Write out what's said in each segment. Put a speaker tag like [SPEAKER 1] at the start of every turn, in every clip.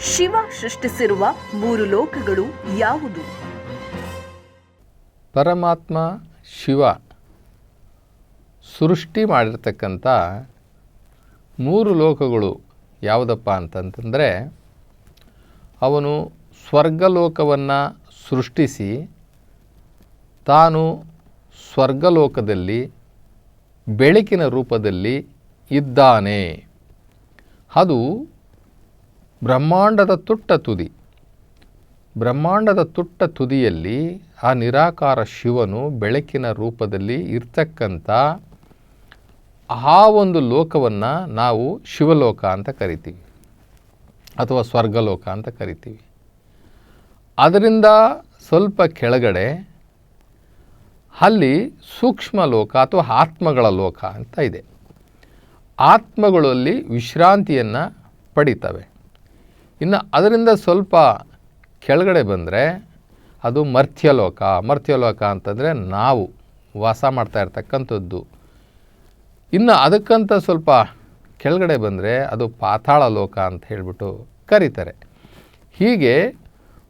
[SPEAKER 1] ಶಿವ ಸೃಷ್ಟಿಸಿರುವ ಮೂರು ಲೋಕಗಳು ಯಾವುದು?
[SPEAKER 2] ಪರಮಾತ್ಮ, ಶಿವ ಸೃಷ್ಟಿ ಮಾಡಿರ್ತಕ್ಕಂಥ ಮೂರು ಲೋಕಗಳು ಯಾವುದಪ್ಪ ಅಂತಂತಂದರೆ, ಅವನು ಸ್ವರ್ಗಲೋಕವನ್ನು ಸೃಷ್ಟಿಸಿ ತಾನು ಸ್ವರ್ಗಲೋಕದಲ್ಲಿ, ಬೆಳಕಿನ ರೂಪದಲ್ಲಿ ಇದ್ದಾನೆ. ಅದು ಬ್ರಹ್ಮಾಂಡದ ತುಟ್ಟ ತುದಿ. ಬ್ರಹ್ಮಾಂಡದ ತುಟ್ಟ ತುದಿಯಲ್ಲಿ ಆ ನಿರಾಕಾರ ಶಿವನು ಬೆಳಕಿನ ರೂಪದಲ್ಲಿ ಇರ್ತಕ್ಕಂಥ ಆ ಒಂದು ಲೋಕವನ್ನು ನಾವು ಶಿವಲೋಕ ಅಂತ ಕರಿತೀವಿ ಅಥವಾ ಸ್ವರ್ಗಲೋಕ ಅಂತ ಕರಿತೀವಿ. ಅದರಿಂದ ಸ್ವಲ್ಪ ಕೆಳಗಡೆ ಅಲ್ಲಿ ಸೂಕ್ಷ್ಮ ಲೋಕ ಅಥವಾ ಆತ್ಮಗಳ ಲೋಕ ಅಂತ ಇದೆ. ಆತ್ಮಗಳಲ್ಲಿ ವಿಶ್ರಾಂತಿಯನ್ನು ಪಡಿತವೆ. ಇನ್ನು ಅದರಿಂದ ಸ್ವಲ್ಪ ಕೆಳಗಡೆ ಬಂದರೆ ಅದು ಮರ್ತ್ಯಲೋಕ. ಮರ್ತ್ಯಲೋಕ ಅಂತಂದರೆ ನಾವು ವಾಸ ಮಾಡ್ತಾ ಇರ್ತಕ್ಕಂಥದ್ದು. ಇನ್ನು ಅದಕ್ಕಂತ ಸ್ವಲ್ಪ ಕೆಳಗಡೆ ಬಂದರೆ ಅದು ಪಾತಾಳ ಲೋಕ ಅಂತ ಹೇಳಿಬಿಟ್ಟು ಕರೀತಾರೆ. ಹೀಗೆ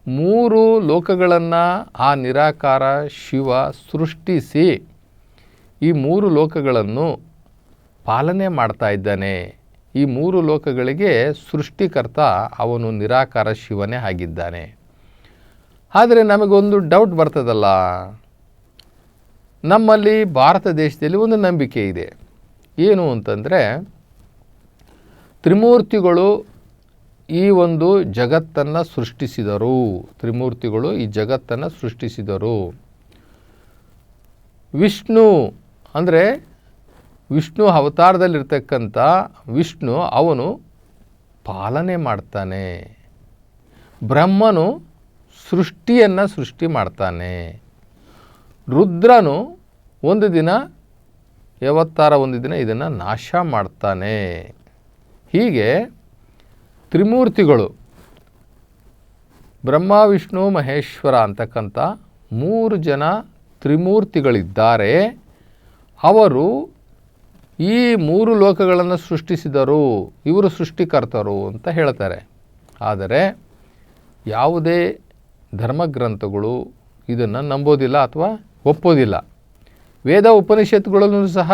[SPEAKER 2] ಮೂರು ಲೋಕಗಳನ್ನು ಆ ನಿರಾಕಾರ, ಶಿವ, ಸೃಷ್ಟಿಸಿ ಈ ಮೂರು ಲೋಕಗಳನ್ನು ಪಾಲನೆ ಮಾಡ್ತಾ ಇದ್ದಾನೆ. ಈ ಮೂರು ಲೋಕಗಳಿಗೆ ಸೃಷ್ಟಿಕರ್ತ ಅವನು ನಿರಾಕಾರ ಶಿವನೇ ಆಗಿದ್ದಾನೆ. ಆದರೆ ನಮಗೊಂದು ಡೌಟ್ ಬರ್ತದಲ್ಲ? ನಮ್ಮಲ್ಲಿ ಭಾರತ ದೇಶದಲ್ಲಿ ಒಂದು ನಂಬಿಕೆ ಇದೆ. ಏನು ಅಂತಂದರೆ, ತ್ರಿಮೂರ್ತಿಗಳು ಈ ಒಂದು ಜಗತ್ತನ್ನು ಸೃಷ್ಟಿಸಿದರು. ತ್ರಿಮೂರ್ತಿಗಳು ಈ ಜಗತ್ತನ್ನು ಸೃಷ್ಟಿಸಿದರು. ವಿಷ್ಣು ಅಂದರೆ ವಿಷ್ಣು ಅವತಾರದಲ್ಲಿರ್ತಕ್ಕಂಥ ವಿಷ್ಣು ಅವನು ಪಾಲನೆ ಮಾಡ್ತಾನೆ. ಬ್ರಹ್ಮನು ಸೃಷ್ಟಿಯನ್ನು ಸೃಷ್ಟಿ ಮಾಡ್ತಾನೆ. ರುದ್ರನು ಒಂದು ದಿನ, ಯಾವತ್ತಾರ ಒಂದು ದಿನ ಇದನ್ನು ನಾಶ ಮಾಡ್ತಾನೆ. ಹೀಗೆ ತ್ರಿಮೂರ್ತಿಗಳು, ಬ್ರಹ್ಮ, ವಿಷ್ಣು, ಮಹೇಶ್ವರ ಅಂತಕ್ಕಂಥ ಮೂರು ಜನ ತ್ರಿಮೂರ್ತಿಗಳಿದ್ದಾರೆ. ಅವರು ಈ ಮೂರು ಲೋಕಗಳನ್ನು ಸೃಷ್ಟಿಸಿದರು, ಇವರು ಸೃಷ್ಟಿಕರ್ತರು ಅಂತ ಹೇಳ್ತಾರೆ. ಆದರೆ ಯಾವುದೇ ಧರ್ಮಗ್ರಂಥಗಳು ಇದನ್ನು ನಂಬೋದಿಲ್ಲ ಅಥವಾ ಒಪ್ಪೋದಿಲ್ಲ. ವೇದ ಉಪನಿಷತ್ತುಗಳಲ್ಲೂ ಸಹ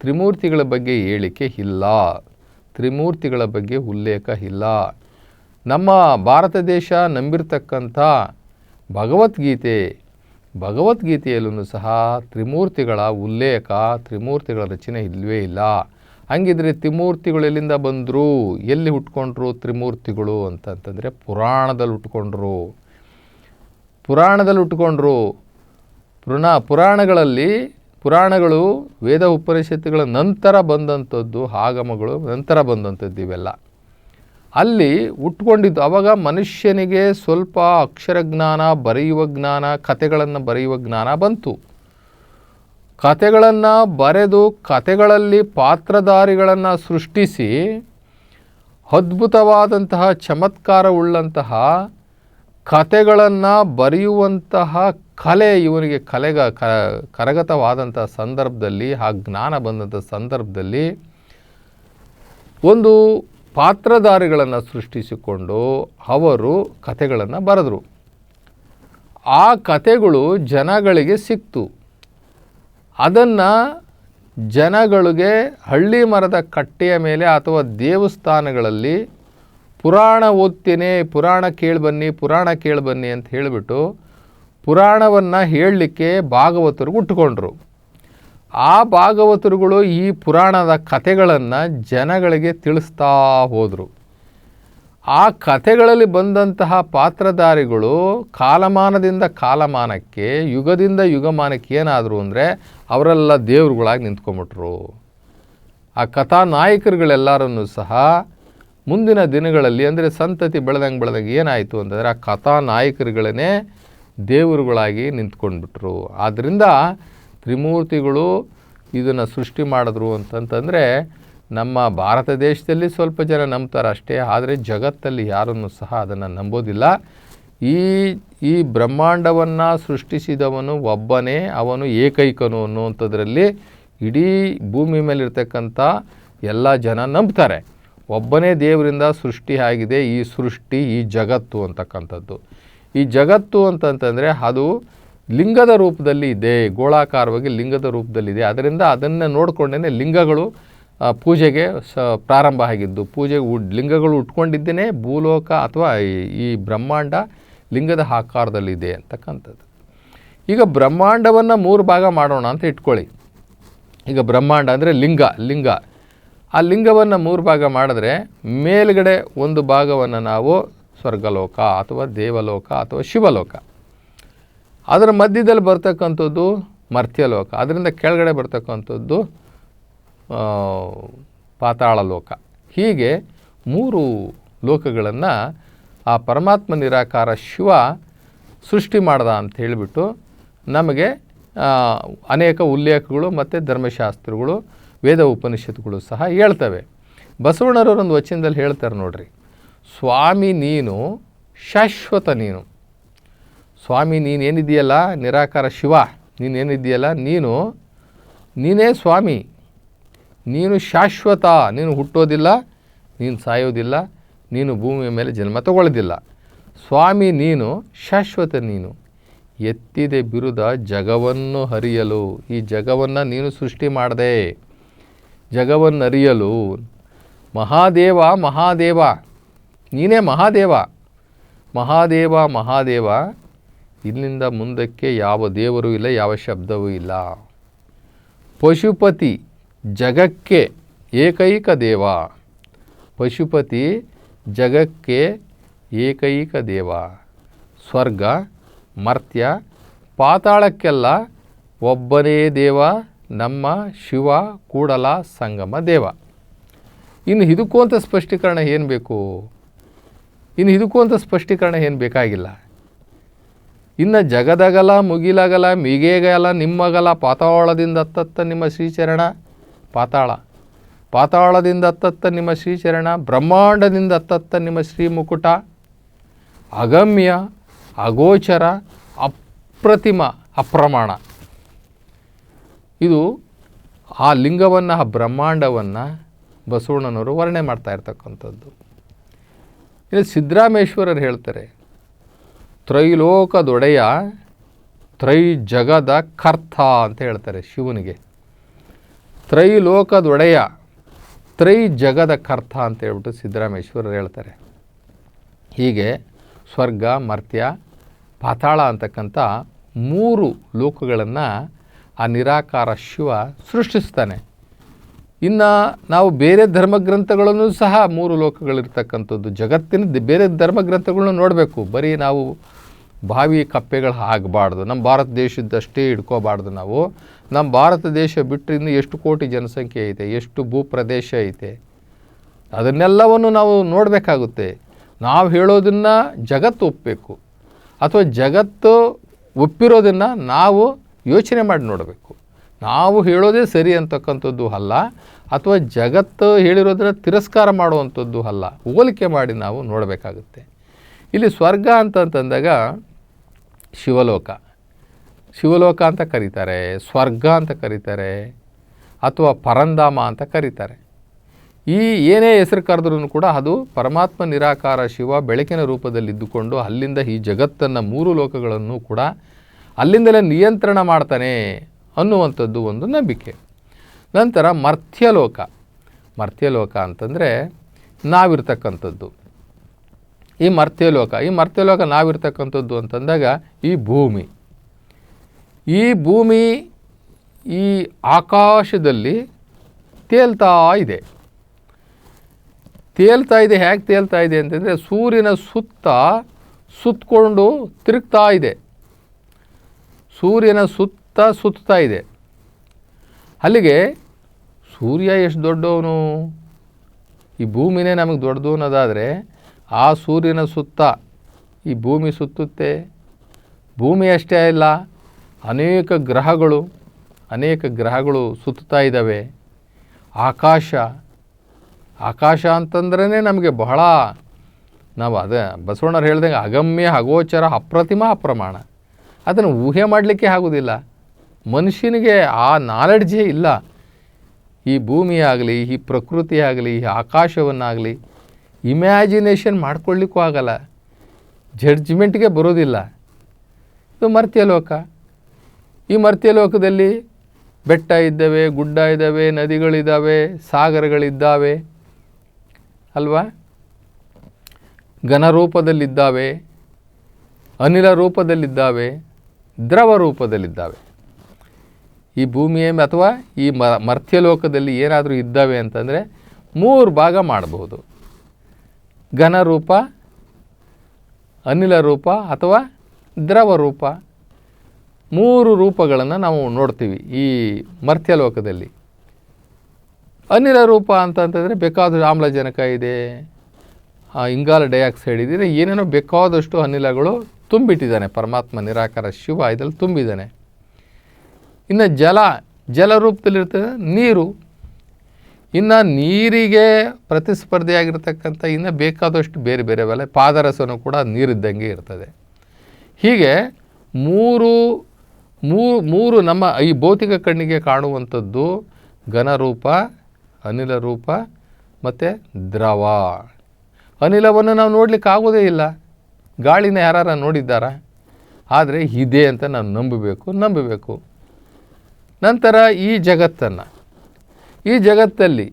[SPEAKER 2] ತ್ರಿಮೂರ್ತಿಗಳ ಬಗ್ಗೆ ಹೇಳಿಕೆ ಇಲ್ಲ. ತ್ರಿಮೂರ್ತಿಗಳ ಬಗ್ಗೆ ಉಲ್ಲೇಖ ಇಲ್ಲ. ನಮ್ಮ ಭಾರತ ದೇಶ ನಂಬಿರ್ತಕ್ಕಂಥ ಭಗವದ್ಗೀತೆ ಭಗವದ್ಗೀತೆಯಲ್ಲೂ ಸಹ ತ್ರಿಮೂರ್ತಿಗಳ ಉಲ್ಲೇಖ, ತ್ರಿಮೂರ್ತಿಗಳ ರಚನೆ ಇಲ್ಲವೇ ಇಲ್ಲ. ಹಂಗಿದ್ರೆ ತ್ರಿಮೂರ್ತಿಗಳು ಎಲ್ಲಿಂದ ಬಂದರು? ಎಲ್ಲಿ ಹುಟ್ಕೊಂಡ್ರು ತ್ರಿಮೂರ್ತಿಗಳು ಅಂತಂತಂದರೆ ಪುರಾಣದಲ್ಲಿ ಹುಟ್ಕೊಂಡ್ರು. ಪುರಾಣದಲ್ಲಿ ಹುಟ್ಕೊಂಡ್ರು. ಪುರಾಣ ಪುರಾಣಗಳಲ್ಲಿ ಪುರಾಣಗಳು ವೇದ ಉಪನಿಷತ್ತುಗಳ ನಂತರ ಬಂದಂಥದ್ದು ಆಗಮಗಳು ನಂತರ ಬಂದಂಥದ್ದು ಇವೆಲ್ಲ. ಅಲ್ಲಿ ಉಟ್ಕೊಂಡಿದ್ದು ಆವಾಗ ಮನುಷ್ಯನಿಗೆ ಸ್ವಲ್ಪ ಅಕ್ಷರ ಜ್ಞಾನ, ಬರೆಯುವ ಜ್ಞಾನ ಕತೆಗಳನ್ನು ಬರೆಯುವ ಜ್ಞಾನ ಬಂತು. ಕತೆಗಳನ್ನು ಬರೆದು ಕತೆಗಳಲ್ಲಿ ಪಾತ್ರಧಾರಿಗಳನ್ನು ಸೃಷ್ಟಿಸಿ, ಅದ್ಭುತವಾದಂತಹ ಚಮತ್ಕಾರವುಳ್ಳಂತಹ ಕತೆಗಳನ್ನು ಬರೆಯುವಂತಹ ಕಲೆ ಇವನಿಗೆ ಕಲೆಗ ಕರಗತವಾದಂಥ ಸಂದರ್ಭದಲ್ಲಿ, ಆ ಜ್ಞಾನ ಬಂದಂಥ ಸಂದರ್ಭದಲ್ಲಿ ಒಂದು ಪಾತ್ರಧಾರಿಗಳನ್ನು ಸೃಷ್ಟಿಸಿಕೊಂಡು ಅವರು ಕಥೆಗಳನ್ನು ಬರೆದರು. ಆ ಕಥೆಗಳು ಜನಗಳಿಗೆ ಸಿಕ್ತು. ಅದನ್ನು ಜನಗಳಿಗೆ ಹಳ್ಳಿ ಮರದ ಕಟ್ಟೆಯ ಮೇಲೆ ಅಥವಾ ದೇವಸ್ಥಾನಗಳಲ್ಲಿ ಪುರಾಣ ಓದ್ತೇನೆ, ಪುರಾಣ ಕೇಳಿಬನ್ನಿ ಪುರಾಣ ಕೇಳಿಬನ್ನಿ ಅಂತ ಹೇಳಿಬಿಟ್ಟು ಪುರಾಣವನ್ನು ಹೇಳಲಿಕ್ಕೆ ಭಾಗವತರು ಉಟ್ಕೊಂಡ್ರು ಆ ಭಾಗವತರುಗಳು ಈ ಪುರಾಣದ ಕಥೆಗಳನ್ನು ಜನಗಳಿಗೆ ತಿಳಿಸ್ತಾ ಹೋದರು. ಆ ಕಥೆಗಳಲ್ಲಿ ಬಂದಂತಹ ಪಾತ್ರಧಾರಿಗಳು ಕಾಲಮಾನದಿಂದ ಕಾಲಮಾನಕ್ಕೆ, ಯುಗದಿಂದ ಯುಗಮಾನಕ್ಕೆ ಏನಾದರು ಅಂದರೆ ಅವರೆಲ್ಲ ದೇವರುಗಳಾಗಿ ನಿಂತ್ಕೊಂಬಿಟ್ರು ಆ ಕಥಾ ನಾಯಕರುಗಳೆಲ್ಲರನ್ನೂ ಸಹ ಮುಂದಿನ ದಿನಗಳಲ್ಲಿ ಅಂದರೆ ಸಂತತಿ ಬೆಳೆದಂಗೆ ಬೆಳೆದಂಗೆ ಏನಾಯಿತು ಅಂತಂದರೆ ಆ ಕಥಾ ನಾಯಕರುಗಳನ್ನೇ ದೇವರುಗಳಾಗಿ ನಿಂತ್ಕೊಂಡ್ಬಿಟ್ರು. ಆದ್ದರಿಂದ ತ್ರಿಮೂರ್ತಿಗಳು ಇದನ್ನು ಸೃಷ್ಟಿ ಮಾಡಿದ್ರು ಅಂತಂತಂದರೆ ನಮ್ಮ ಭಾರತ ದೇಶದಲ್ಲಿ ಸ್ವಲ್ಪ ಜನ ನಂಬ್ತಾರೆ ಅಷ್ಟೇ, ಆದರೆ ಜಗತ್ತಲ್ಲಿ ಯಾರನ್ನು ಸಹ ಅದನ್ನು ನಂಬೋದಿಲ್ಲ. ಈ ಈ ಬ್ರಹ್ಮಾಂಡವನ್ನು ಸೃಷ್ಟಿಸಿದವನು ಒಬ್ಬನೇ, ಅವನು ಏಕೈಕನು ಅನ್ನುವಂಥದ್ರಲ್ಲಿ ಇಡೀ ಭೂಮಿ ಮೇಲಿರ್ತಕ್ಕಂಥ ಎಲ್ಲ ಜನ ನಂಬ್ತಾರೆ. ಒಬ್ಬನೇ ದೇವರಿಂದ ಸೃಷ್ಟಿ ಆಗಿದೆ, ಈ ಸೃಷ್ಟಿ, ಈ ಜಗತ್ತು ಅಂತಕ್ಕಂಥದ್ದು. ಈ ಜಗತ್ತು ಅಂತಂತಂದರೆ ಅದು ಲಿಂಗದ ರೂಪದಲ್ಲಿ ಇದೆ, ಗೋಳಾಕಾರವಾಗಿ ಲಿಂಗದ ರೂಪದಲ್ಲಿದೆ. ಅದರಿಂದ ಅದನ್ನು ನೋಡಿಕೊಂಡೇ ಲಿಂಗಗಳು ಪೂಜೆಗೆ ಸ, ಪ್ರಾರಂಭ ಆಗಿದ್ದು, ಪೂಜೆಗೆ ಲಿಂಗಗಳು ಉಟ್ಕೊಂಡಿದ್ದೇನೆ, ಭೂಲೋಕ ಅಥವಾ ಈ- ಈ ಬ್ರಹ್ಮಾಂಡ ಲಿಂಗದ ಆಕಾರದಲ್ಲಿದೆ ಅಂತಕ್ಕಂಥದ್ದು. ಈಗ ಬ್ರಹ್ಮಾಂಡವನ್ನು ಮೂರು ಭಾಗ ಮಾಡೋಣ ಅಂತ ಇಟ್ಕೊಳ್ಳಿ. ಈಗ ಬ್ರಹ್ಮಾಂಡ ಅಂದರೆ ಲಿಂಗ ಲಿಂಗ. ಆ ಲಿಂಗವನ್ನು ಮೂರು ಭಾಗ ಮಾಡಿದ್ರೆ ಮೇಲುಗಡೆ ಒಂದು ಭಾಗವನ್ನು ನಾವು ಸ್ವರ್ಗಲೋಕ ಅಥವಾ ದೇವಲೋಕ ಅಥವಾ ಶಿವಲೋಕ. ಅದರ ಮಧ್ಯದಲ್ಲಿ ಬರ್ತಕ್ಕಂಥದ್ದು ಮರ್ತ್ಯಲೋಕ. ಅದರಿಂದ ಕೆಳಗಡೆ ಬರ್ತಕ್ಕಂಥದ್ದು ಪಾತಾಳ ಲೋಕ ಹೀಗೆ ಮೂರು ಲೋಕಗಳನ್ನು ಆ ಪರಮಾತ್ಮ ನಿರಾಕಾರ ಶಿವ ಸೃಷ್ಟಿ ಮಾಡ್ದ ಅಂತ ಹೇಳಿಬಿಟ್ಟು ನಮಗೆ ಅನೇಕ ಉಲ್ಲೇಖಗಳು ಮತ್ತು ಧರ್ಮಶಾಸ್ತ್ರಗಳು, ವೇದ ಉಪನಿಷತ್ತುಗಳು ಸಹ ಹೇಳ್ತವೆ. ಬಸವಣ್ಣರವರೊಂದು ವಚನದಲ್ಲಿ ಹೇಳ್ತಾರೆ ನೋಡ್ರಿ, ಸ್ವಾಮಿ ನೀನು ಶಾಶ್ವತ ನೀನು. ಸ್ವಾಮಿ ನೀನೇನಿದೆಯಲ್ಲ ನಿರಾಕಾರ ಶಿವ ನೀನೇನಿದೆಯಲ್ಲ ನೀನು, ನೀನೇ ಸ್ವಾಮಿ. ನೀನು ಶಾಶ್ವತ. ನೀನು ಹುಟ್ಟೋದಿಲ್ಲ, ನೀನು ಸಾಯೋದಿಲ್ಲ, ನೀನು ಭೂಮಿಯ ಮೇಲೆ ಜನ್ಮ ತಗೊಳ್ಳೋದಿಲ್ಲ. ಸ್ವಾಮಿ ನೀನು, ಶಾಶ್ವತ ನೀನು. ಎತ್ತಿದೆ ಬಿರುದ ಜಗವನ್ನು ಹರಿಯಲು. ಈ ಜಗವನ್ನು ನೀನು ಸೃಷ್ಟಿ ಮಾಡಿದೆ, ಜಗವನ್ನು ಅರಿಯಲು ಮಹಾದೇವ ಮಹಾದೇವ. ನೀನೇ ಮಹಾದೇವ. ಮಹಾದೇವ ಮಹಾದೇವ. ಇಲ್ಲಿಂದ ಮುಂದಕ್ಕೆ ಯಾವ ದೇವರು ಇಲ್ಲ, ಯಾವ ಶಬ್ದವೂ ಇಲ್ಲ. ಪಶುಪತಿ ಜಗಕ್ಕೆ ಏಕೈಕ ದೇವ. ಪಶುಪತಿ ಜಗಕ್ಕೆ ಏಕೈಕ ದೇವ. ಸ್ವರ್ಗ, ಮರ್ತ್ಯ, ಪಾತಾಳಕ್ಕೆಲ್ಲ ಒಬ್ಬನೇ ದೇವ, ನಮ್ಮ ಶಿವ, ಕೂಡಲ, ಸಂಗಮ, ದೇವ. ಇನ್ನು ಇದಕ್ಕೂ ಅಂತ ಸ್ಪಷ್ಟೀಕರಣ ಏನು ಬೇಕು? ಇನ್ನು ಇದಕ್ಕೂ ಅಂತ ಸ್ಪಷ್ಟೀಕರಣ ಏನು ಬೇಕಾಗಿಲ್ಲ? ಇನ್ನು ಜಗದಗಲ, ಮುಗಿಲಗಲ, ಮಿಗೇಗಲ, ನಿಮ್ಮಗಲ, ಪಾತಾಳದಿಂದ ಅತ್ತತ್ತ ನಿಮ್ಮ ಶ್ರೀಚರಣ, ಪಾತಾಳ. ಪಾತಾಳದಿಂದ ಅತ್ತತ್ತ ನಿಮ್ಮ ಶ್ರೀಚರಣ, ಬ್ರಹ್ಮಾಂಡದಿಂದ ಅತ್ತತ್ತ ನಿಮ್ಮ ಶ್ರೀ ಮುಕುಟ ಅಗಮ್ಯ, ಅಗೋಚರ, ಅಪ್ರತಿಮ, ಅಪ್ರಮಾಣ. ಇದು ಆ ಲಿಂಗವನ್ನು, ಆ ಬ್ರಹ್ಮಾಂಡವನ್ನು ಬಸವಣ್ಣನವರು ವರ್ಣನೆ ಮಾಡ್ತಾ ಇರ್ತಕ್ಕಂಥದ್ದು. ಇದು ಸಿದ್ದರಾಮೇಶ್ವರರು ಹೇಳ್ತಾರೆ ತ್ರೈಲೋಕದೊಡೆಯ ತ್ರೈ ಜಗದ ಕರ್ತ ಅಂತ ಹೇಳ್ತಾರೆ ಶಿವನಿಗೆ. ತ್ರೈಲೋಕದೊಡೆಯ ತ್ರೈ ಜಗದ ಕರ್ತ ಅಂತ ಹೇಳ್ಬಿಟ್ಟು ಸಿದ್ದರಾಮೇಶ್ವರರು ಹೇಳ್ತಾರೆ. ಹೀಗೆ ಸ್ವರ್ಗ, ಮರ್ತ್ಯ, ಪಾತಾಳ ಅಂತಕ್ಕಂಥ ಮೂರು ಲೋಕಗಳನ್ನು ಆ ನಿರಾಕಾರ ಶಿವ ಸೃಷ್ಟಿಸ್ತಾನೆ. ಇನ್ನು ನಾವು ಬೇರೆ ಧರ್ಮಗ್ರಂಥಗಳನ್ನು ಸಹ ಮೂರು ಲೋಕಗಳಿರ್ತಕ್ಕಂಥದ್ದು. ಜಗತ್ತಿನ ಬೇರೆ ಧರ್ಮಗ್ರಂಥಗಳನ್ನ ನೋಡಬೇಕು. ಬರೀ ನಾವು ಬಾವಿ ಕಪ್ಪೆಗಳು ಆಗಬಾರ್ದು. ನಮ್ಮ ಭಾರತ ದೇಶದಷ್ಟೇ ಇಟ್ಕೋಬಾರ್ದು ನಾವು. ನಮ್ಮ ಭಾರತ ದೇಶ ಬಿಟ್ಟರೆ ಇನ್ನು ಎಷ್ಟು ಕೋಟಿ ಜನಸಂಖ್ಯೆ ಐತೆ, ಎಷ್ಟು ಭೂಪ್ರದೇಶ ಐತೆ? ಅದನ್ನೆಲ್ಲವನ್ನು ನಾವು ನೋಡಬೇಕಾಗುತ್ತೆ. ನಾವು ಹೇಳೋದನ್ನು ಜಗತ್ತು ಒಪ್ಪಬೇಕು ಅಥವಾ ಜಗತ್ತು ಒಪ್ಪಿರೋದನ್ನು ನಾವು ಯೋಚನೆ ಮಾಡಿ ನೋಡಬೇಕು. ನಾವು ಹೇಳೋದೇ ಸರಿ ಅಂತಕ್ಕಂಥದ್ದು ಅಲ್ಲ, ಅಥವಾ ಜಗತ್ತು ಹೇಳಿರೋದನ್ನು ತಿರಸ್ಕಾರ ಮಾಡುವಂಥದ್ದು ಅಲ್ಲ, ಹೋಲಿಕೆ ಮಾಡಿ ನಾವು ನೋಡಬೇಕಾಗುತ್ತೆ. ಇಲ್ಲಿ ಸ್ವರ್ಗ ಅಂತಂತಂದಾಗ ಶಿವಲೋಕ. ಶಿವಲೋಕ ಅಂತ ಕರೀತಾರೆ, ಸ್ವರ್ಗ ಅಂತ ಕರೀತಾರೆ, ಅಥವಾ ಪರಂಧಾಮ ಅಂತ ಕರೀತಾರೆ. ಈ ಏನೇ ಹೆಸರು ಕರೆದ್ರೂ ಕೂಡ ಅದು ಪರಮಾತ್ಮ ನಿರಾಕಾರ ಶಿವ ಬೆಳಕಿನ ರೂಪದಲ್ಲಿ ಇದ್ದುಕೊಂಡು ಅಲ್ಲಿಂದ ಈ ಜಗತ್ತನ್ನು ಮೂರು ಲೋಕಗಳನ್ನು ಕೂಡ ಅಲ್ಲಿಂದಲೇ ನಿಯಂತ್ರಣ ಮಾಡ್ತಾನೆ ಅನ್ನುವಂಥದ್ದು ಒಂದು ನಂಬಿಕೆ. ನಂತರ ಮರ್ತ್ಯಲೋಕ. ಮರ್ತ್ಯಲೋಕ ಅಂತಂದರೆ ನಾವಿರ್ತಕ್ಕಂಥದ್ದು. ಈ ಮರ್ತ್ಯಲೋಕ ಈ ಮರ್ತ್ಯಲೋಕ ನಾವಿರ್ತಕ್ಕಂಥದ್ದು ಅಂತಂದಾಗ ಈ ಭೂಮಿ. ಈ ಭೂಮಿ ಈ ಆಕಾಶದಲ್ಲಿ ತೇಲ್ತಾ ಇದೆ. ತೇಲ್ತಾ ಇದೆ, ಹೇಗೆ ತೇಲ್ತಾ ಇದೆ ಅಂತಂದರೆ ಸೂರ್ಯನ ಸುತ್ತ ಸುತ್ತಕೊಂಡು ತಿರುಗ್ತಾ ಇದೆ. ಸೂರ್ಯನ ಸುತ್ತ ಸುತ್ತಾ ಇದೆ. ಅಲ್ಲಿಗೆ ಸೂರ್ಯ ಎಷ್ಟು ದೊಡ್ಡವನು? ಈ ಭೂಮಿನೇ ನಮಗೆ ದೊಡ್ಡದು ಅನ್ನೋದಾದರೆ ಆ ಸೂರ್ಯನ ಸುತ್ತ ಈ ಭೂಮಿ ಸುತ್ತುತ್ತೆ. ಭೂಮಿ ಅಷ್ಟೇ ಇಲ್ಲ ಅನೇಕ ಗ್ರಹಗಳು ಅನೇಕ ಗ್ರಹಗಳು ಸುತ್ತಾ ಇದ್ದಾವೆ. ಆಕಾಶ ಆಕಾಶ ಅಂತಂದ್ರೇ ನಮಗೆ ಬಹಳ, ನಾವು ಅದೇ ಬಸವಣ್ಣರು ಹೇಳ್ದಂಗೆ ಅಗಮ್ಯ, ಅಗೋಚರ, ಅಪ್ರತಿಮ, ಅಪ್ರಮಾಣ. ಅದನ್ನು ಊಹೆ ಮಾಡಲಿಕ್ಕೆ ಆಗೋದಿಲ್ಲ. ಮನುಷ್ಯನಿಗೆ ಆ ನಾಲೆಡ್ಜೇ ಇಲ್ಲ. ಈ ಭೂಮಿ ಆಗಲಿ ಈ ಪ್ರಕೃತಿ ಆಗಲಿ ಈ ಆಕಾಶವನ್ನಾಗಲಿ ಇಮ್ಯಾಜಿನೇಷನ್ ಮಾಡ್ಕೊಳ್ಳಿಕ್ಕೂ ಆಗಲ್ಲ. ಜಡ್ಜ್ಮೆಂಟ್ಗೆ ಬರೋದಿಲ್ಲ. ಇದು ಮರ್ತ್ಯ ಲೋಕ. ಈ ಮರ್ತ್ಯ ಲೋಕದಲ್ಲಿ ಬೆಟ್ಟ ಇದ್ದಾವೆ, ಗುಡ್ಡ ಇದ್ದಾವೆ, ನದಿಗಳಿದ್ದಾವೆ, ಸಾಗರಗಳಿದ್ದಾವೆ. ಅಲ್ವಾ? ಘನರೂಪದಲ್ಲಿದ್ದಾವೆ ಅನಿಲ ರೂಪದಲ್ಲಿದ್ದಾವೆ, ದ್ರವ ರೂಪದಲ್ಲಿದ್ದಾವೆ. ಈ ಭೂಮಿಯ ಅಥವಾ ಈ ಮ ಮರ್ತ್ಯಲೋಕದಲ್ಲಿ ಏನಾದರೂ ಇದ್ದಾವೆ ಅಂತಂದರೆ ಮೂರು ಭಾಗ ಮಾಡಬಹುದು ಘನರೂಪ ಅನಿಲ ರೂಪ ಅಥವಾ ದ್ರವ ರೂಪ ಮೂರು ರೂಪಗಳನ್ನು ನಾವು ನೋಡ್ತೀವಿ ಈ ಮರ್ತ್ಯಲೋಕದಲ್ಲಿ. ಅನಿಲ ರೂಪ ಅಂತಂತಂದರೆ ಬೇಕಾದಷ್ಟು ಆಮ್ಲಜನಕ ಇದೆ ಇಂಗಾಲ ಡೈಆಕ್ಸೈಡ್ ಇದೆ ಏನೇನೋ ಬೇಕಾದಷ್ಟು ಅನಿಲಗಳು ತುಂಬಿಟ್ಟಿದ್ದಾನೆ, ಪರಮಾತ್ಮ ನಿರಾಕಾರ ಶಿವ ಇದರಲ್ಲಿ ತುಂಬಿದ್ದಾನೆ. ಇನ್ನು ಜಲ ಜಲ ರೂಪದಲ್ಲಿರ್ತದೆ ನೀರು. ಇನ್ನು ನೀರಿಗೆ ಪ್ರತಿಸ್ಪರ್ಧಿಯಾಗಿರ್ತಕ್ಕಂಥ ಇನ್ನು ಬೇಕಾದಷ್ಟು ಬೇರೆ ಬೇರೆ ಬೆಲೆ ಪಾದರಸನೂ ಕೂಡ ನೀರಿದ್ದಂಗೆ ಇರ್ತದೆ. ಹೀಗೆ ಮೂರು ಮೂರು ನಮ್ಮ ಈ ಭೌತಿಕ ಕಣ್ಣಿಗೆ ಕಾಣುವಂಥದ್ದು ಘನರೂಪ, ಅನಿಲ ರೂಪ ಮತ್ತು ದ್ರವ. ಅನಿಲವನ್ನು ನಾವು ನೋಡಲಿಕ್ಕೆ ಆಗೋದೇ ಇಲ್ಲ. ಗಾಳಿನ ಯಾರು ನೋಡಿದ್ದಾರಾ? ಆದರೆ ಇದೆ ಅಂತ ನಾವು ನಂಬಬೇಕು ನಂಬಬೇಕು. ನಂತರ ಈ ಜಗತ್ತನ್ನು. ಈ ಜಗತ್ತಲ್ಲಿ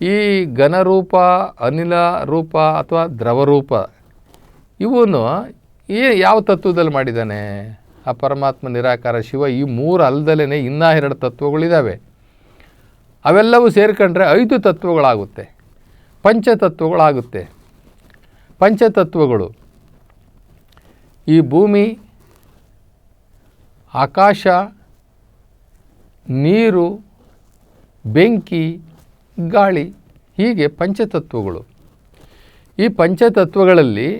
[SPEAKER 2] ಈ ಘನರೂಪ, ಅನಿಲ ರೂಪ ಅಥವಾ ದ್ರವರೂಪ ಇವನ್ನು ಈ ಯಾವ ತತ್ವದಲ್ಲಿ ಮಾಡಿದ್ದಾನೆ? ಆ ಪರಮಾತ್ಮ ನಿರಾಕಾರ ಶಿವ ಈ ಮೂರು ಅಲ್ಲದಲ್ಲೇ ಇನ್ನೂ ಎರಡು ತತ್ವಗಳಿದ್ದಾವೆ ಅವೆಲ್ಲವೂ ಸೇರ್ಕೊಂಡ್ರೆ ಐದು ತತ್ವಗಳಾಗುತ್ತೆ. ಪಂಚತತ್ವಗಳಾಗುತ್ತೆ. ಪಂಚತತ್ವಗಳು. ಈ ಭೂಮಿ, ಆಕಾಶ, ನೀರು ಬೆಂಕಿ, ಗಾಳಿ, ಹೀಗೆ ಪಂಚತತ್ವಗಳು. ಈ ಪಂಚತತ್ವಗಳಲ್ಲಿ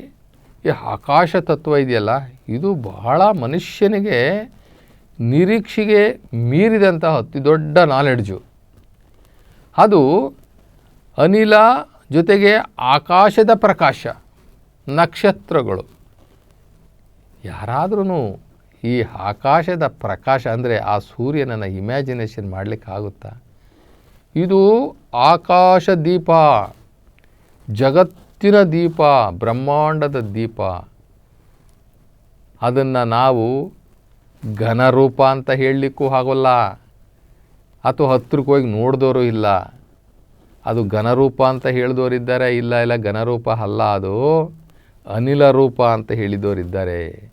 [SPEAKER 2] ಈ ಆಕಾಶ ತತ್ವ ಇದೆಯಲ್ಲ, ಇದು ಬಹಳ ಮನುಷ್ಯನಿಗೆ ನಿರೀಕ್ಷೆಗೆ ಮೀರಿದಂತಹ ಅತಿ ದೊಡ್ಡ ನಾಲೆಡ್ಜು ಅದು ಅನಿಲ ಜೊತೆಗೆ ಆಕಾಶದ ಪ್ರಕಾಶ, ನಕ್ಷತ್ರಗಳು. ಯಾರಾದ್ರೂ ಈ ಆಕಾಶದ ಪ್ರಕಾಶ ಅಂದರೆ ಆ ಸೂರ್ಯನನ್ನು ಇಮ್ಯಾಜಿನೇಷನ್ ಮಾಡಲಿಕ್ಕಾಗುತ್ತಾ? ಇದು ಆಕಾಶ ದೀಪ, ಜಗತ್ತಿನ ದೀಪ, ಬ್ರಹ್ಮಾಂಡದ ದೀಪ. ಅದನ್ನು ನಾವು ಘನರೂಪ ಅಂತ ಹೇಳಲಿಕ್ಕೂ ಆಗೋಲ್ಲ. ಅಥವಾ ಹತ್ತಿರಕ್ಕೆ ಹೋಗಿ ನೋಡಿದವರು ಇಲ್ಲ. ಅದು ಘನರೂಪ ಅಂತ ಹೇಳಿದವರಿದ್ದಾರೆ ಇಲ್ಲ ಇಲ್ಲ, ಘನರೂಪ ಅಲ್ಲ, ಅದು ಅನಿಲ ರೂಪ ಅಂತ ಹೇಳಿದವರಿದ್ದಾರೆ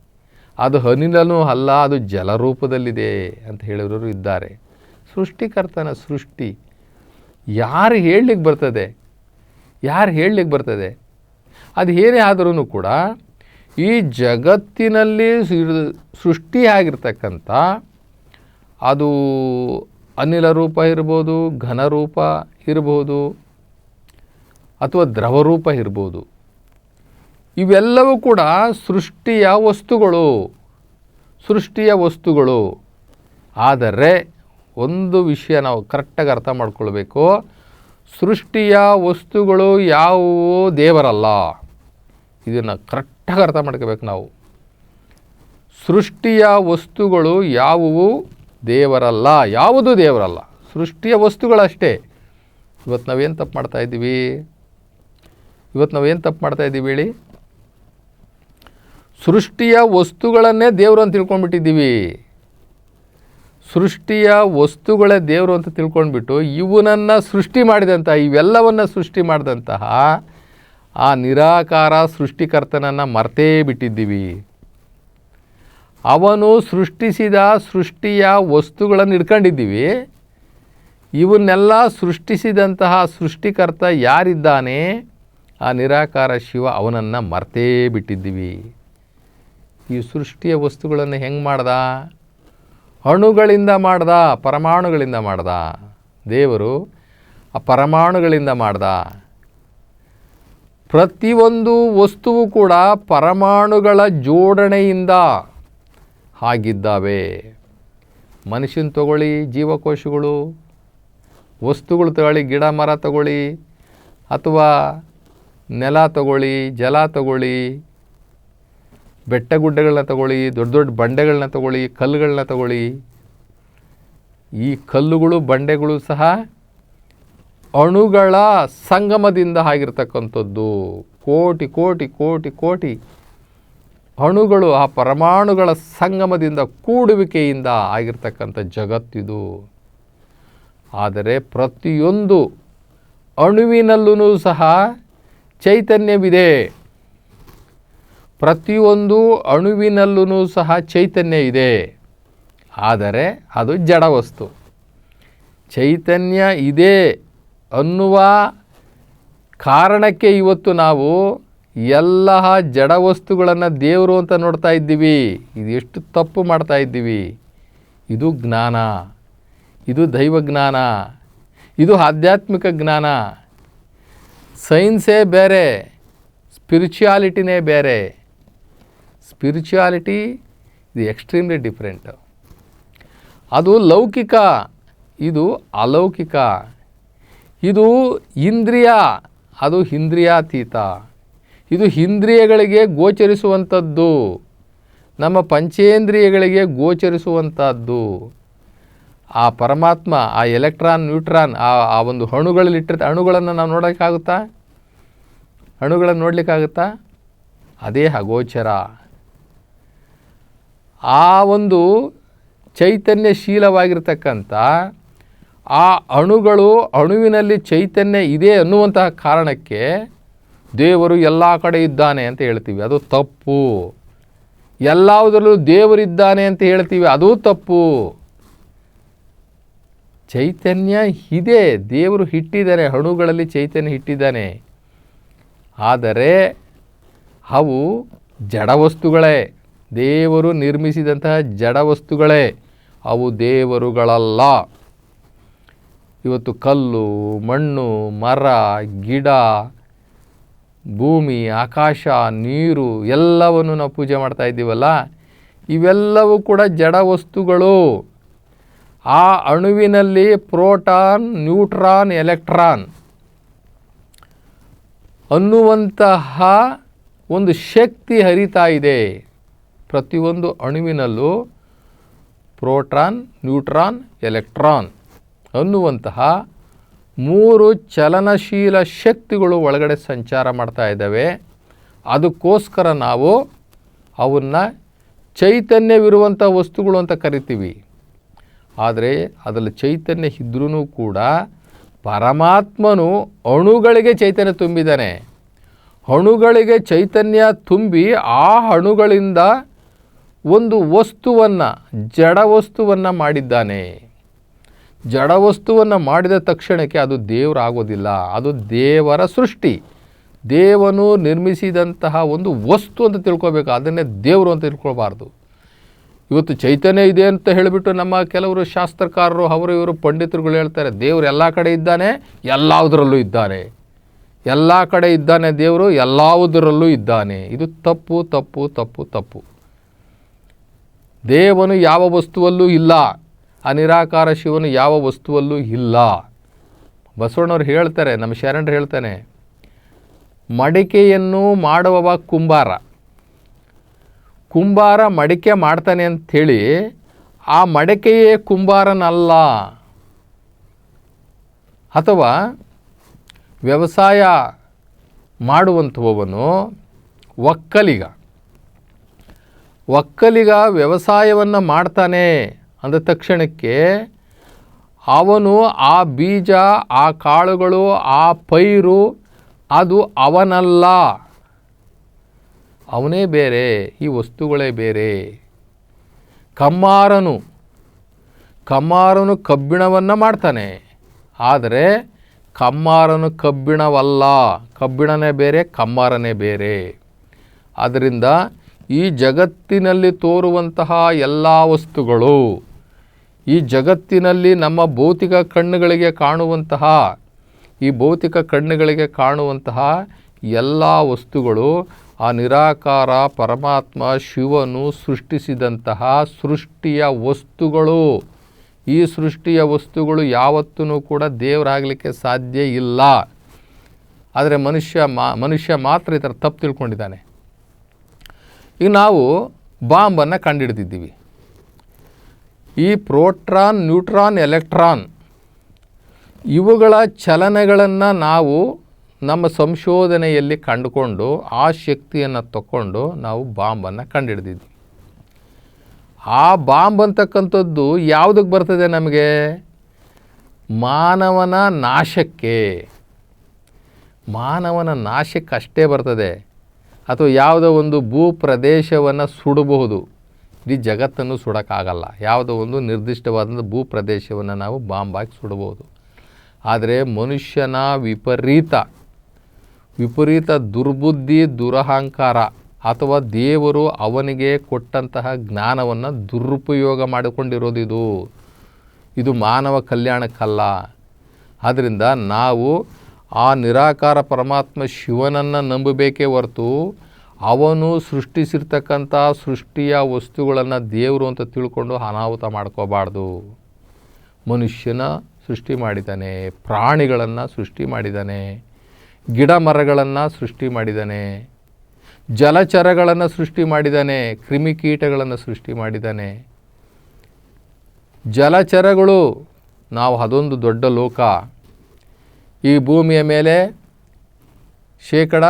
[SPEAKER 2] ಅದು ಅನಿಲನೂ ಅಲ್ಲ, ಅದು ಜಲರೂಪದಲ್ಲಿದೆ ಅಂತ ಹೇಳಿದವರು ಇದ್ದಾರೆ. ಸೃಷ್ಟಿಕರ್ತನ ಸೃಷ್ಟಿ. ಯಾರು ಹೇಳಲಿಕ್ಕೆ ಬರ್ತದೆ? ಯಾರು ಹೇಳಲಿಕ್ಕೆ ಬರ್ತದೆ? ಅದು ಏನೇ ಆದರೂ ಕೂಡ ಈ ಜಗತ್ತಿನಲ್ಲಿ ಸೃಷ್ಟಿಯಾಗಿರ್ತಕ್ಕಂಥ ಅದು ಅನಿಲ ರೂಪ ಇರ್ಬೋದು ಘನರೂಪ ಇರ್ಬೋದು ಅಥವಾ ದ್ರವರೂಪ ಇರ್ಬೋದು. ಇವೆಲ್ಲವೂ ಕೂಡ ಸೃಷ್ಟಿಯ ವಸ್ತುಗಳು ಸೃಷ್ಟಿಯ ವಸ್ತುಗಳು. ಆದರೆ ಒಂದು ವಿಷಯ ನಾವು ಕರೆಕ್ಟಾಗಿ ಅರ್ಥ ಮಾಡ್ಕೊಳ್ಬೇಕು. ಸೃಷ್ಟಿಯ ವಸ್ತುಗಳು ಯಾವುವು ದೇವರಲ್ಲ. ಇದನ್ನು ಕರೆಕ್ಟಾಗಿ ಅರ್ಥ ಮಾಡ್ಕೋಬೇಕು ನಾವು. ಸೃಷ್ಟಿಯ ವಸ್ತುಗಳು ಯಾವುವು ದೇವರಲ್ಲ. ಯಾವುದು ದೇವರಲ್ಲ? ಸೃಷ್ಟಿಯ ವಸ್ತುಗಳಷ್ಟೇ. ಇವತ್ತು ನಾವೇನು ತಪ್ಪು ಮಾಡ್ತಾ ಇದ್ದೀವಿ? ಇವತ್ತು ನಾವೇನು ತಪ್ಪು ಮಾಡ್ತಾ ಇದ್ದೀವಿ ಹೇಳಿ? ಸೃಷ್ಟಿಯ ವಸ್ತುಗಳನ್ನೇ ದೇವರು ಅಂತ ತಿಳ್ಕೊಂಡ್ಬಿಟ್ಟಿದ್ದೀವಿ. ಸೃಷ್ಟಿಯ ವಸ್ತುಗಳೇ ದೇವರು ಅಂತ ತಿಳ್ಕೊಂಡ್ಬಿಟ್ಟು ಇವನನ್ನು ಸೃಷ್ಟಿ ಮಾಡಿದಂತಹ, ಇವೆಲ್ಲವನ್ನು ಸೃಷ್ಟಿ ಮಾಡಿದಂತಹ ಆ ನಿರಾಕಾರ ಸೃಷ್ಟಿಕರ್ತನನ್ನು ಮರ್ತೇ ಬಿಟ್ಟಿದ್ದೀವಿ. ಅವನು ಸೃಷ್ಟಿಸಿದ ಸೃಷ್ಟಿಯ ವಸ್ತುಗಳನ್ನು ಇಟ್ಕೊಂಡಿದ್ದೀವಿ ಇವನ್ನೆಲ್ಲ ಸೃಷ್ಟಿಸಿದಂತಹ ಸೃಷ್ಟಿಕರ್ತ ಯಾರಿದ್ದಾನೆ? ಆ ನಿರಾಕಾರ ಶಿವ ಅವನನ್ನು ಮರ್ತೇ ಬಿಟ್ಟಿದ್ದೀವಿ. ಈ ಸೃಷ್ಟಿಯ ವಸ್ತುಗಳನ್ನು ಹೆಂಗೆ ಮಾಡ್ದ? ಅಣುಗಳಿಂದ ಮಾಡ್ದ, ಪರಮಾಣುಗಳಿಂದ ಮಾಡ್ದ. ದೇವರು ಆ ಪರಮಾಣುಗಳಿಂದ ಮಾಡ್ದ. ಪ್ರತಿಯೊಂದು ವಸ್ತುವು ಕೂಡ ಪರಮಾಣುಗಳ ಜೋಡಣೆಯಿಂದ ಆಗಿದ್ದಾವೆ. ಮನುಷ್ಯನ ತಗೊಳ್ಳಿ, ಜೀವಕೋಶಗಳು, ವಸ್ತುಗಳು ತಗೊಳ್ಳಿ, ಗಿಡ, ಮರ ತಗೊಳ್ಳಿ, ಅಥವಾ ನೆಲ ತಗೊಳ್ಳಿ, ಜಲ ತಗೊಳ್ಳಿ ಬೆಟ್ಟ ಗುಡ್ಡಗಳನ್ನ ತಗೊಳ್ಳಿ, ದೊಡ್ಡ ದೊಡ್ಡ ಬಂಡೆಗಳನ್ನ ತಗೊಳ್ಳಿ, ಕಲ್ಲುಗಳನ್ನ ತಗೊಳ್ಳಿ. ಈ ಕಲ್ಲುಗಳು, ಬಂಡೆಗಳು ಸಹ ಅಣುಗಳ ಸಂಗಮದಿಂದ ಆಗಿರ್ತಕ್ಕಂಥದ್ದು. ಕೋಟಿ ಕೋಟಿ ಕೋಟಿ ಕೋಟಿ ಅಣುಗಳು ಆ ಪರಮಾಣುಗಳ ಸಂಗಮದಿಂದ ಕೂಡುವಿಕೆಯಿಂದ ಆಗಿರ್ತಕ್ಕಂಥ ಜಗತ್ತಿದು ಆದರೆ ಪ್ರತಿಯೊಂದು ಅಣುವಿನಲ್ಲೂ ಸಹ ಚೈತನ್ಯವಿದೆ. ಪ್ರತಿಯೊಂದು ಅಣುವಿನಲ್ಲೂ ಸಹ ಚೈತನ್ಯ ಇದೆ. ಆದರೆ ಅದು ಜಡ ವಸ್ತು. ಚೈತನ್ಯ ಇದೆ ಅನ್ನುವ ಕಾರಣಕ್ಕೆ ಇವತ್ತು ನಾವು ಎಲ್ಲ ಜಡ ವಸ್ತುಗಳನ್ನು ದೇವರು ಅಂತ ನೋಡ್ತಾ ಇದ್ದೀವಿ. ಇದು ಎಷ್ಟು ತಪ್ಪು ಮಾಡ್ತಾ ಇದ್ದೀವಿ. ಇದು ಜ್ಞಾನ. ಇದು ದೈವಜ್ಞಾನ ಇದು ಆಧ್ಯಾತ್ಮಿಕ ಜ್ಞಾನ. ಸೈನ್ಸೇ ಬೇರೆ, ಸ್ಪಿರಿಚುಯಾಲಿಟಿನೇ ಬೇರೆ. ಸ್ಪಿರಿಚುಯಾಲಿಟಿ ಇದು ಎಕ್ಸ್ಟ್ರೀಮ್ಲಿ ಡಿಫ್ರೆಂಟ್ ಅದು ಲೌಕಿಕ, ಇದು ಅಲೌಕಿಕ. ಇದು ಇಂದ್ರಿಯ, ಅದು ಇಂದ್ರಿಯಾತೀತ ಇದು ಇಂದ್ರಿಯಗಳಿಗೆ ಗೋಚರಿಸುವಂಥದ್ದು. ನಮ್ಮ ಪಂಚೇಂದ್ರಿಯಗಳಿಗೆ ಗೋಚರಿಸುವಂಥದ್ದು. ಆ ಪರಮಾತ್ಮ, ಆ ಎಲೆಕ್ಟ್ರಾನ್, ನ್ಯೂಟ್ರಾನ್, ಆ ಆ ಒಂದು ಹಣುಗಳಲ್ಲಿ ಇಟ್ಟಿರ್ತ, ಅಣುಗಳನ್ನು ನಾವು ನೋಡೋಕ್ಕಾಗುತ್ತಾ ಅಣುಗಳನ್ನು ನೋಡಲಿಕ್ಕಾಗುತ್ತಾ? ಅದೇ ಅಗೋಚರ ಆ ಒಂದು ಚೈತನ್ಯಶೀಲವಾಗಿರ್ತಕ್ಕಂಥ ಆ ಅಣುಗಳು ಅಣುವಿನಲ್ಲಿ ಚೈತನ್ಯ ಇದೆ ಅನ್ನುವಂತಹ ಕಾರಣಕ್ಕೆ ದೇವರು ಎಲ್ಲ ಕಡೆ ಇದ್ದಾನೆ ಅಂತ ಹೇಳ್ತೀವಿ. ಅದು ತಪ್ಪು. ಎಲ್ಲದರಲ್ಲೂ ದೇವರಿದ್ದಾನೆ ಅಂತ ಹೇಳ್ತೀವಿ. ಅದು ತಪ್ಪು. ಚೈತನ್ಯ ಇದೆ. ದೇವರು ಹಿಟ್ಟಿದ್ದಾನೆ ಅಣುಗಳಲ್ಲಿ ಚೈತನ್ಯ ಇಟ್ಟಿದ್ದಾನೆ ಆದರೆ ಅವು ಜಡ ವಸ್ತುಗಳೇ ದೇವರು ನಿರ್ಮಿಸಿದಂತಹ ಜಡ ವಸ್ತುಗಳೇ, ಅವು ದೇವರುಗಳಲ್ಲ. ಇವತ್ತು ಕಲ್ಲು, ಮಣ್ಣು, ಮರ, ಗಿಡ, ಭೂಮಿ, ಆಕಾಶ, ನೀರು ಎಲ್ಲವನ್ನು ನಾವು ಪೂಜೆ ಮಾಡ್ತಾ ಇದ್ದೀವಲ್ಲ, ಇವೆಲ್ಲವೂ ಕೂಡ ಜಡ ವಸ್ತುಗಳು. ಆ ಅಣುವಿನಲ್ಲಿ ಪ್ರೋಟಾನ್, ನ್ಯೂಟ್ರಾನ್, ಎಲೆಕ್ಟ್ರಾನ್ ಅನ್ನುವಂತಹ ಒಂದು ಶಕ್ತಿ ಹರಿತಾ ಇದೆ. ಪ್ರತಿಯೊಂದು ಅಣುವಿನಲ್ಲೂ ಪ್ರೋಟ್ರಾನ್, ನ್ಯೂಟ್ರಾನ್, ಎಲೆಕ್ಟ್ರಾನ್ ಅನ್ನುವಂತಹ ಮೂರು ಚಲನಶೀಲ ಶಕ್ತಿಗಳು ಒಳಗಡೆ ಸಂಚಾರ ಮಾಡ್ತಾ ಇದ್ದಾವೆ. ಅದಕ್ಕೋಸ್ಕರ ನಾವು ಅವನ್ನ ಚೈತನ್ಯವಿರುವಂಥ ವಸ್ತುಗಳು ಅಂತ ಕರಿತೀವಿ. ಆದರೆ ಅದರಲ್ಲಿ ಚೈತನ್ಯ ಇದ್ರೂ ಕೂಡ ಪರಮಾತ್ಮನು ಅಣುಗಳಿಗೆ ಚೈತನ್ಯ ತುಂಬಿದ್ದಾನೆ. ಅಣುಗಳಿಗೆ ಚೈತನ್ಯ ತುಂಬಿ ಆ ಅಣುಗಳಿಂದ ಒಂದು ವಸ್ತುವನ್ನು, ಜಡ ವಸ್ತುವನ್ನು ಮಾಡಿದ್ದಾನೆ. ಜಡ ವಸ್ತುವನ್ನು ಮಾಡಿದ ತಕ್ಷಣಕ್ಕೆ ಅದು ದೇವರಾಗೋದಿಲ್ಲ. ಅದು ದೇವರ ಸೃಷ್ಟಿ. ದೇವನು ನಿರ್ಮಿಸಿದಂತಹ ಒಂದು ವಸ್ತು ಅಂತ ತಿಳ್ಕೊಬೇಕು. ಅದನ್ನೇ ದೇವರು ಅಂತ ತಿಳ್ಕೊಳ್ಬಾರ್ದು. ಇವತ್ತು ಚೈತನ್ಯ ಇದೆ ಅಂತ ಹೇಳಿಬಿಟ್ಟು ನಮ್ಮ ಕೆಲವರು ಶಾಸ್ತ್ರಕಾರರು, ಅವರು ಇವರು ಪಂಡಿತರುಗಳು ಹೇಳ್ತಾರೆ, ದೇವರು ಎಲ್ಲ ಕಡೆ ಇದ್ದಾನೆ ಎಲ್ಲದರಲ್ಲೂ ಇದ್ದಾನೆ. ಎಲ್ಲ ಕಡೆ ಇದ್ದಾನೆ ದೇವರು ಎಲ್ಲದರಲ್ಲೂ ಇದ್ದಾನೆ. ಇದು ತಪ್ಪು ತಪ್ಪು ತಪ್ಪು ತಪ್ಪು. ದೇವನು ಯಾವ ವಸ್ತುವಲ್ಲೂ ಇಲ್ಲ ಆ ನಿರಾಕಾರ ಶಿವನು ಯಾವ ವಸ್ತುವಲ್ಲೂ ಇಲ್ಲ. ಬಸವಣ್ಣವ್ರು ಹೇಳ್ತಾರೆ, ನಮ್ಮ ಶರಣರು ಹೇಳ್ತಾನೆ, ಮಡಿಕೆಯನ್ನು ಮಾಡುವವ ಕುಂಬಾರ. ಕುಂಬಾರ ಮಡಿಕೆ ಮಾಡ್ತಾನೆ ಅಂಥೇಳಿ, ಆ ಮಡಿಕೆಯೇ ಕುಂಬಾರನಲ್ಲ. ಅಥವಾ ವ್ಯವಸಾಯ ಮಾಡುವಂಥವನು ಒಕ್ಕಲಿಗ. ಒಕ್ಕಲಿಗ ವ್ಯವಸಾಯವನ್ನು ಮಾಡ್ತಾನೆ ಅಂದ ತಕ್ಷಣಕ್ಕೆ ಅವನು ಆ ಬೀಜ, ಆ ಕಾಳುಗಳು, ಆ ಪೈರು ಅದು ಅವನಲ್ಲ. ಅವನೇ ಬೇರೆ, ಈ ವಸ್ತುಗಳೇ ಬೇರೆ. ಕಮ್ಮಾರನು ಕಮ್ಮಾರನು ಕಬ್ಬಿಣವನ್ನು ಮಾಡ್ತಾನೆ. ಆದರೆ ಕಮ್ಮಾರನು ಕಬ್ಬಿಣವಲ್ಲ. ಕಬ್ಬಿಣನೇ ಬೇರೆ, ಕಮ್ಮಾರನೇ ಬೇರೆ. ಆದ್ದರಿಂದ ಈ ಜಗತ್ತಿನಲ್ಲಿ ತೋರುವಂತಹ ಎಲ್ಲ ವಸ್ತುಗಳು, ಈ ಜಗತ್ತಿನಲ್ಲಿ ನಮ್ಮ ಭೌತಿಕ ಕಣ್ಣುಗಳಿಗೆ ಕಾಣುವಂತಹ, ಈ ಭೌತಿಕ ಕಣ್ಣುಗಳಿಗೆ ಕಾಣುವಂತಹ ಎಲ್ಲ ವಸ್ತುಗಳು, ಆ ನಿರಾಕಾರ ಪರಮಾತ್ಮ ಶಿವನು ಸೃಷ್ಟಿಸಿದಂತಹ ಸೃಷ್ಟಿಯ ವಸ್ತುಗಳು. ಈ ಸೃಷ್ಟಿಯ ವಸ್ತುಗಳು ಯಾವತ್ತೂ ಕೂಡ ದೇವರಾಗಲಿಕ್ಕೆ ಸಾಧ್ಯ ಇಲ್ಲ. ಆದರೆ ಮನುಷ್ಯ ಮನುಷ್ಯ ಮಾತ್ರ ಈ ಥರ ತಪ್ಪು ತಿಳ್ಕೊಂಡಿದ್ದಾನೆ. ಈಗ ನಾವು ಬಾಂಬನ್ನು ಕಂಡುಹಿಡಿದಿದ್ದೀವಿ ಈ ಪ್ರೋಟ್ರಾನ್, ನ್ಯೂಟ್ರಾನ್, ಎಲೆಕ್ಟ್ರಾನ್ ಇವುಗಳ ಚಲನೆಗಳನ್ನು ನಾವು ನಮ್ಮ ಸಂಶೋಧನೆಯಲ್ಲಿ ಕಂಡುಕೊಂಡು ಆ ಶಕ್ತಿಯನ್ನು ತಗೊಂಡು ನಾವು ಬಾಂಬನ್ನು ಕಂಡುಹಿಡಿದಿದ್ವಿ ಆ ಬಾಂಬ್ ಅಂತಕ್ಕಂಥದ್ದು ಯಾವುದಕ್ಕೆ ಬರ್ತದೆ ನಮಗೆ? ಮಾನವನ ನಾಶಕ್ಕೆ. ಮಾನವನ ನಾಶಕ್ಕೆ ಅಷ್ಟೇ ಬರ್ತದೆ. ಅಥವಾ ಯಾವುದೋ ಒಂದು ಭೂ ಪ್ರದೇಶವನ್ನು ಸುಡಬಹುದು. ಇಡೀ ಜಗತ್ತನ್ನು ಸುಡೋಕ್ಕಾಗಲ್ಲ. ಯಾವುದೋ ಒಂದು ನಿರ್ದಿಷ್ಟವಾದಂಥ ಭೂ ಪ್ರದೇಶವನ್ನು ನಾವು ಬಾಂಬ್ ಹಾಕಿ ಸುಡಬಹುದು. ಆದರೆ ಮನುಷ್ಯನ ವಿಪರೀತ ವಿಪರೀತ ದುರ್ಬುದ್ಧಿ, ದುರಹಂಕಾರ ಅಥವಾ ದೇವರು ಅವನಿಗೆ ಕೊಟ್ಟಂತಹ ಜ್ಞಾನವನ್ನು ದುರುಪಯೋಗ ಮಾಡಿಕೊಂಡಿರೋದಿದು. ಇದು ಇದು ಮಾನವ ಕಲ್ಯಾಣಕ್ಕಲ್ಲ. ಆದ್ದರಿಂದ ನಾವು ಆ ನಿರಾಕಾರ ಪರಮಾತ್ಮ ಶಿವನನ್ನು ನಂಬಬೇಕೇ ಹೊರತು ಅವನು ಸೃಷ್ಟಿಸಿರ್ತಕ್ಕಂಥ ಸೃಷ್ಟಿಯ ವಸ್ತುಗಳನ್ನು ದೇವರು ಅಂತ ತಿಳ್ಕೊಂಡು ಅನಾಹುತ ಮಾಡ್ಕೋಬಾರ್ದು. ಮನುಷ್ಯನ ಸೃಷ್ಟಿ ಮಾಡಿದ್ದಾನೆ, ಪ್ರಾಣಿಗಳನ್ನು ಸೃಷ್ಟಿ ಮಾಡಿದ್ದಾನೆ, ಗಿಡ ಮರಗಳನ್ನು ಸೃಷ್ಟಿ ಮಾಡಿದ್ದಾನೆ, ಜಲಚರಗಳನ್ನು ಸೃಷ್ಟಿ ಮಾಡಿದ್ದಾನೆ ಕ್ರಿಮಿಕೀಟಗಳನ್ನು ಸೃಷ್ಟಿ ಮಾಡಿದ್ದಾನೆ. ಜಲಚರಗಳು, ನಾವು ಅದೊಂದು ದೊಡ್ಡ ಲೋಕ. ಈ ಭೂಮಿಯ ಮೇಲೆ ಶೇಕಡ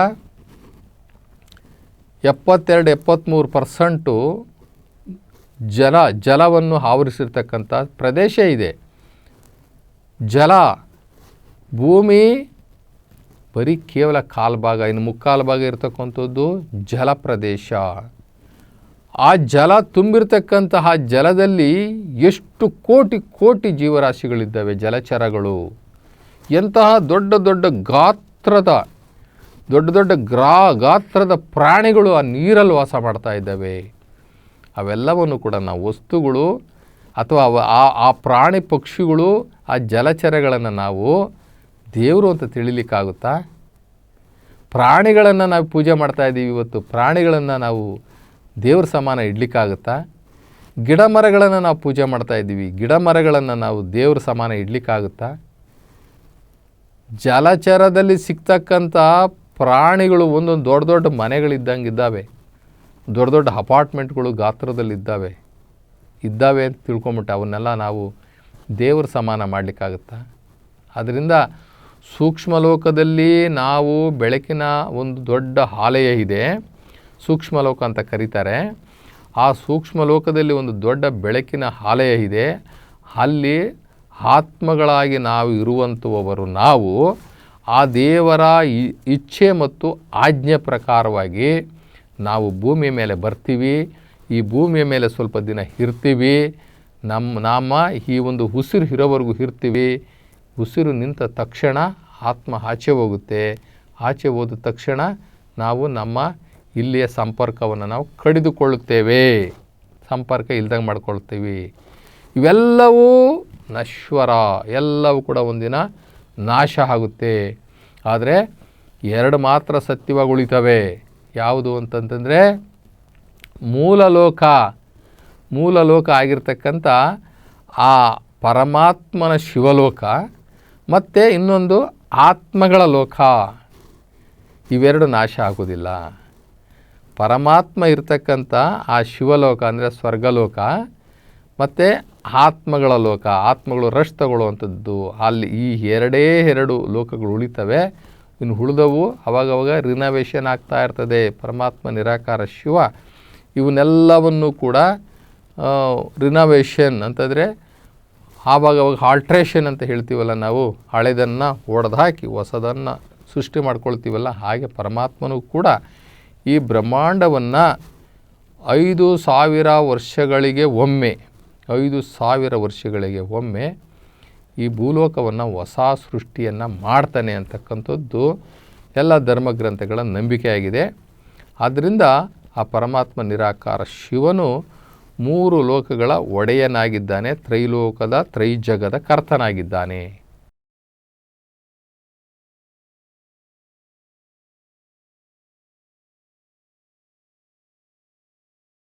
[SPEAKER 2] ಎಪ್ಪತ್ತೆರಡು ಎಪ್ಪತ್ತ್ಮೂರು ಪರ್ಸೆಂಟು ಜಲ, ಜಲವನ್ನು ಆವರಿಸಿರ್ತಕ್ಕಂಥ ಪ್ರದೇಶ ಇದೆ. ಜಲ, ಭೂಮಿ ಬರೀ ಕೇವಲ ಕಾಲು ಭಾಗ ಇನ್ನು ಮುಕ್ಕಾಲು ಭಾಗ ಇರತಕ್ಕಂಥದ್ದು ಜಲ ಪ್ರದೇಶ. ಆ ಜಲ ತುಂಬಿರ್ತಕ್ಕಂತಹ ಜಲದಲ್ಲಿ ಎಷ್ಟು ಕೋಟಿ ಕೋಟಿ ಜೀವರಾಶಿಗಳಿದ್ದಾವೆ ಜಲಚರಗಳು. ಎಂತಹ ದೊಡ್ಡ ದೊಡ್ಡ ಗಾತ್ರದ, ದೊಡ್ಡ ದೊಡ್ಡ ಗ್ರಾ ಗಾತ್ರದ ಪ್ರಾಣಿಗಳು ಆ ನೀರಲ್ಲಿ ವಾಸ ಮಾಡ್ತಾ ಇದ್ದಾವೆ. ಅವೆಲ್ಲವನ್ನು ಕೂಡ ನಾವು ವಸ್ತುಗಳು ಅಥವಾ ಆ ಆ ಪ್ರಾಣಿ ಪಕ್ಷಿಗಳು ಆ ಜಲಚರಗಳನ್ನು ನಾವು ದೇವರು ಅಂತ ತಿಳಿಲಿಕ್ಕಾಗುತ್ತಾ? ಪ್ರಾಣಿಗಳನ್ನು ನಾವು ಪೂಜೆ ಮಾಡ್ತಾ ಇದ್ದೀವಿ ಇವತ್ತು. ಪ್ರಾಣಿಗಳನ್ನು ನಾವು ದೇವ್ರ ಸಮಾನ ಇಡ್ಲಿಕ್ಕಾಗುತ್ತಾ? ಗಿಡ ಮರಗಳನ್ನು ನಾವು ಪೂಜೆ ಮಾಡ್ತಾ ಇದ್ದೀವಿ. ಗಿಡ ಮರಗಳನ್ನು ನಾವು ದೇವ್ರ ಸಮಾನ ಇಡ್ಲಿಕ್ಕಾಗುತ್ತಾ? ಜಲಚರದಲ್ಲಿ ಸಿಗ್ತಕ್ಕಂಥ ಪ್ರಾಣಿಗಳು, ಒಂದೊಂದು ದೊಡ್ಡ ದೊಡ್ಡ ಮನೆಗಳಿದ್ದಂಗಿದ್ದಾವೆ. ದೊಡ್ಡ ದೊಡ್ಡ ಅಪಾರ್ಟ್ಮೆಂಟ್ಗಳು ಗಾತ್ರದಲ್ಲಿದ್ದಾವೆ. ಇದ್ದಾವೆ ಅಂತ ತಿಳ್ಕೊಂಬಿಟ್ಟು ಅವನ್ನೆಲ್ಲ ನಾವು ದೇವ್ರ ಸಮಾನ ಮಾಡಲಿಕ್ಕಾಗುತ್ತಾ? ಅದರಿಂದ ಸೂಕ್ಷ್ಮ ಲೋಕದಲ್ಲಿ ನಾವು ಬೆಳಕಿನ ಒಂದು ದೊಡ್ಡ ಆಲಯ ಇದೆ. ಸೂಕ್ಷ್ಮ ಲೋಕ ಅಂತ ಕರೀತಾರೆ. ಆ ಸೂಕ್ಷ್ಮ ಲೋಕದಲ್ಲಿ ಒಂದು ದೊಡ್ಡ ಬೆಳಕಿನ ಆಲಯ ಇದೆ. ಅಲ್ಲಿ ಆತ್ಮಗಳಾಗಿ ನಾವು ಇರುವಂಥವರು ನಾವು, ಆ ದೇವರ ಇಚ್ಛೆ ಮತ್ತು ಆಜ್ಞೆ ಪ್ರಕಾರವಾಗಿ ನಾವು ಭೂಮಿಯ ಮೇಲೆ ಬರ್ತೀವಿ, ಈ ಭೂಮಿಯ ಮೇಲೆ ಸ್ವಲ್ಪ ದಿನ ಇರ್ತೀವಿ ನಮ್ಮ ನಮ್ಮ ಈ ಒಂದು ಉಸಿರು ಇರೋವರೆಗೂ ಇರ್ತೀವಿ, ಉಸಿರು ನಿಂತ ತಕ್ಷಣ ಆತ್ಮ ಆಚೆ ಹೋಗುತ್ತೆ, ಆಚೆ ಹೋದ ತಕ್ಷಣ ನಾವು ನಮ್ಮ ಇಲ್ಲಿಯ ಸಂಪರ್ಕವನ್ನು ನಾವು ಕಡಿದುಕೊಳ್ಳುತ್ತೇವೆ, ಸಂಪರ್ಕ ಇಲ್ದಂಗೆ ಮಾಡ್ಕೊಳ್ತೀವಿ. ಇವೆಲ್ಲವೂ ನಶ್ವರ, ಎಲ್ಲವೂ ಕೂಡ ಒಂದಿನ ನಾಶ ಆಗುತ್ತೆ. ಆದರೆ ಎರಡು ಮಾತ್ರ ಸತ್ಯವಾಗಿ ಉಳಿತವೆ. ಯಾವುದು ಅಂತಂತಂದರೆ ಮೂಲಲೋಕ ಮೂಲಲೋಕ ಮೂಲ ಲೋಕ ಆಗಿರ್ತಕ್ಕಂಥ ಆ ಪರಮಾತ್ಮನ ಶಿವಲೋಕ ಮತ್ತು ಇನ್ನೊಂದು ಆತ್ಮಗಳ ಲೋಕ. ಇವೆರಡು ನಾಶ ಆಗೋದಿಲ್ಲ ಪರಮಾತ್ಮ ಇರ್ತಕ್ಕಂಥ ಆ ಶಿವಲೋಕ ಅಂದರೆ ಸ್ವರ್ಗಲೋಕ ಮತ್ತು ಆತ್ಮಗಳ ಲೋಕ, ಆತ್ಮಗಳು ರಶ್ ತಗೊಳ್ಳುವಂಥದ್ದು ಅಲ್ಲಿ ಈ ಎರಡೇ ಎರಡು ಲೋಕಗಳು ಉಳಿತವೆ. ಇನ್ನು ಉಳಿದವು ಅವಾಗವಾಗ ರಿನೋವೇಷನ್ ಆಗ್ತಾ ಇರ್ತದೆ, ಪರಮಾತ್ಮ ನಿರಾಕಾರ ಶಿವ. ಇವನ್ನೆಲ್ಲವನ್ನು ಕೂಡ ರಿನೋವೇಷನ್ ಅಂತಂದರೆ ಆವಾಗವಾಗ ಆಲ್ಟ್ರೇಷನ್ ಅಂತ ಹೇಳ್ತೀವಲ್ಲ ನಾವು, ಹಳೆದನ್ನು ಒಡೆದಾಕಿ ಹೊಸದನ್ನು ಸೃಷ್ಟಿ ಮಾಡ್ಕೊಳ್ತೀವಲ್ಲ, ಹಾಗೆ ಪರಮಾತ್ಮನೂ ಕೂಡ ಈ ಬ್ರಹ್ಮಾಂಡವನ್ನು ಐದು ಸಾವಿರ ವರ್ಷಗಳಿಗೆ ಒಮ್ಮೆ ಐದು ಸಾವಿರ ವರ್ಷಗಳಿಗೆ ಒಮ್ಮೆ ಈ ಭೂಲೋಕವನ್ನು ಹೊಸ ಸೃಷ್ಟಿಯನ್ನು ಮಾಡ್ತಾನೆ ಅಂತಕ್ಕಂಥದ್ದು ಎಲ್ಲ ಧರ್ಮಗ್ರಂಥಗಳ ನಂಬಿಕೆಯಾಗಿದೆ. ಆದ್ದರಿಂದ ಆ ಪರಮಾತ್ಮ ನಿರಾಕಾರ ಶಿವನು ಮೂರು ಲೋಕಗಳ ಒಡೆಯನಾಗಿದ್ದಾನೆ, ತ್ರೈಲೋಕದ ತ್ರೈಜಗದ ಕರ್ತನಾಗಿದ್ದಾನೆ.